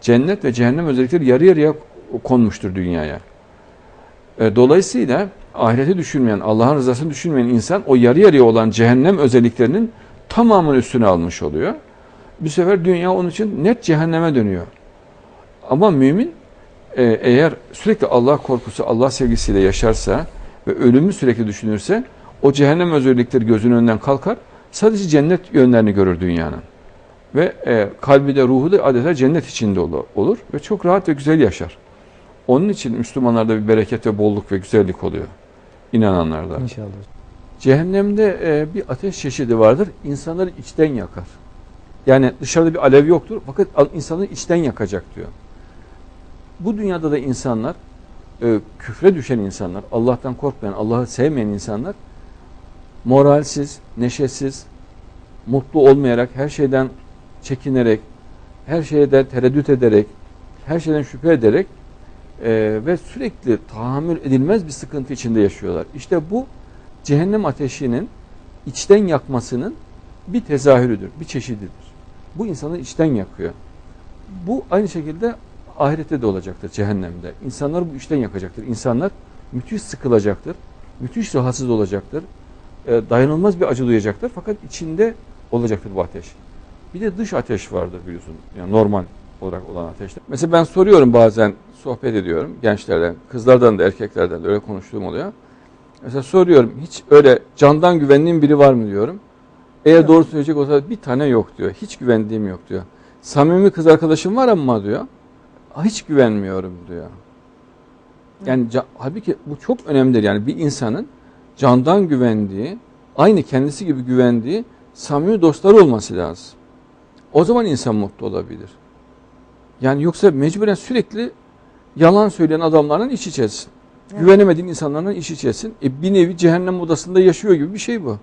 cennet ve cehennem özellikleri yarı yarıya konmuştur dünyaya. E, Dolayısıyla ahireti düşünmeyen, Allah'ın rızasını düşünmeyen insan o yarı yarıya olan cehennem özelliklerinin tamamını üstüne almış oluyor. Bu sefer dünya onun için net cehenneme dönüyor. Ama mümin e, eğer sürekli Allah korkusu, Allah sevgisiyle yaşarsa ve ölümü sürekli düşünürse o cehennem özellikleri gözünün önünden kalkar. Sadece cennet yönlerini görür dünyanın. Ve e, kalbi de ruhu da adeta cennet içinde ol- olur ve çok rahat ve güzel yaşar. Onun için Müslümanlarda bir bereket ve bolluk ve güzellik oluyor. İnananlarda. İnşallah. Cehennemde e, bir ateş çeşidi vardır. İnsanları içten yakar. Yani dışarıda bir alev yoktur fakat insanı içten yakacak diyor. Bu dünyada da insanlar, e, küfre düşen insanlar, Allah'tan korkmayan, Allah'ı sevmeyen insanlar moralsiz, neşesiz, mutlu olmayarak, her şeyden çekinerek, her şeyden tereddüt ederek, her şeyden şüphe ederek e, ve sürekli tahammül edilmez bir sıkıntı içinde yaşıyorlar. İşte bu cehennem ateşinin içten yakmasının bir tezahürüdür, bir çeşididir. Bu insanı içten yakıyor. Bu aynı şekilde ahirette de olacaktır cehennemde. İnsanlar bu içten yakacaktır. İnsanlar müthiş sıkılacaktır, müthiş rahatsız olacaktır, e, dayanılmaz bir acı duyacaktır fakat içinde olacaktır bu ateş. Bir de dış ateş vardır biliyorsun. Yani normal olarak olan ateşler. Mesela ben soruyorum bazen sohbet ediyorum gençlerden, kızlardan da erkeklerden de öyle konuştuğum oluyor. Mesela soruyorum hiç öyle candan güvendiğin biri var mı diyorum. Eğer doğru söyleyecek olsa bir tane yok diyor. Hiç güvendiğim yok diyor. Samimi kız arkadaşım var ama diyor. Hiç güvenmiyorum diyor. Yani halbuki bu çok önemlidir. Yani bir insanın candan güvendiği, aynı kendisi gibi güvendiği samimi dostları olması lazım. O zaman insan mutlu olabilir. Yani yoksa mecburen sürekli yalan söyleyen adamlarla iç içesin. Evet. Güvenemediğin insanlarla iç içesin. E bir nevi cehennem odasında yaşıyor gibi bir şey bu.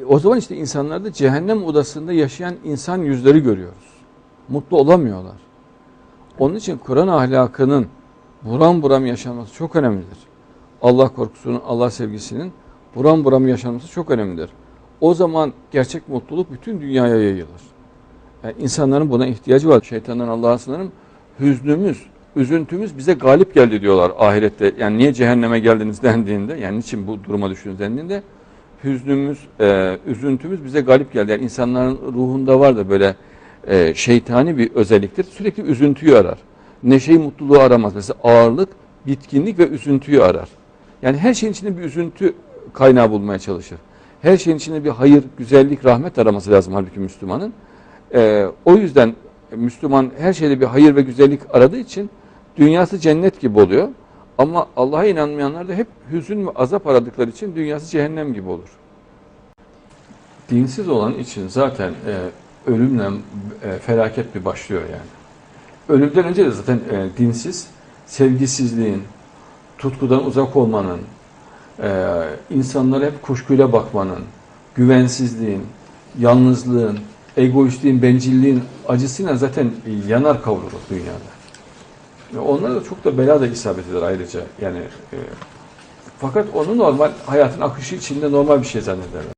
E o zaman işte insanlarda cehennem odasında yaşayan insan yüzleri görüyoruz. Mutlu olamıyorlar. Onun için Kur'an ahlakının buram buram yaşanması çok önemlidir. Allah korkusunun, Allah sevgisinin buram buram yaşanması çok önemlidir. O zaman gerçek mutluluk bütün dünyaya yayılır. Yani insanların buna ihtiyacı var. Şeytandan Allah'a sınırım. Hüznümüz, üzüntümüz bize galip geldi diyorlar ahirette. Yani niye cehenneme geldiniz dendiğinde, yani niçin bu duruma düştünüz dendiğinde hüznümüz, e, üzüntümüz bize galip geldi. Yani insanların ruhunda var da böyle e, şeytani bir özelliktir. Sürekli üzüntüyü arar. Neşeyi, mutluluğu aramaz. Mesela ağırlık, bitkinlik ve üzüntüyü arar. Yani her şeyin içinde bir üzüntü kaynağı bulmaya çalışır. Her şeyin içinde bir hayır, güzellik, rahmet araması lazım halbuki Müslümanın. Ee, o yüzden Müslüman her şeyde bir hayır ve güzellik aradığı için dünyası cennet gibi oluyor. Ama Allah'a inanmayanlar da hep hüzün ve azap aradıkları için dünyası cehennem gibi olur. Dinsiz olan için zaten e, ölümle e, felaket bir başlıyor yani. Ölümden önce de zaten e, dinsiz, sevgisizliğin, tutkudan uzak olmanın, e, insanlara hep kuşkuyla bakmanın, güvensizliğin, yalnızlığın, egoistliğin, bencilliğin acısıyla zaten yanar kavrulur dünyada. Ve onlara da çok da bela da isabet eder ayrıca. Yani e, fakat onu normal hayatın akışı içinde normal bir şey zannederler.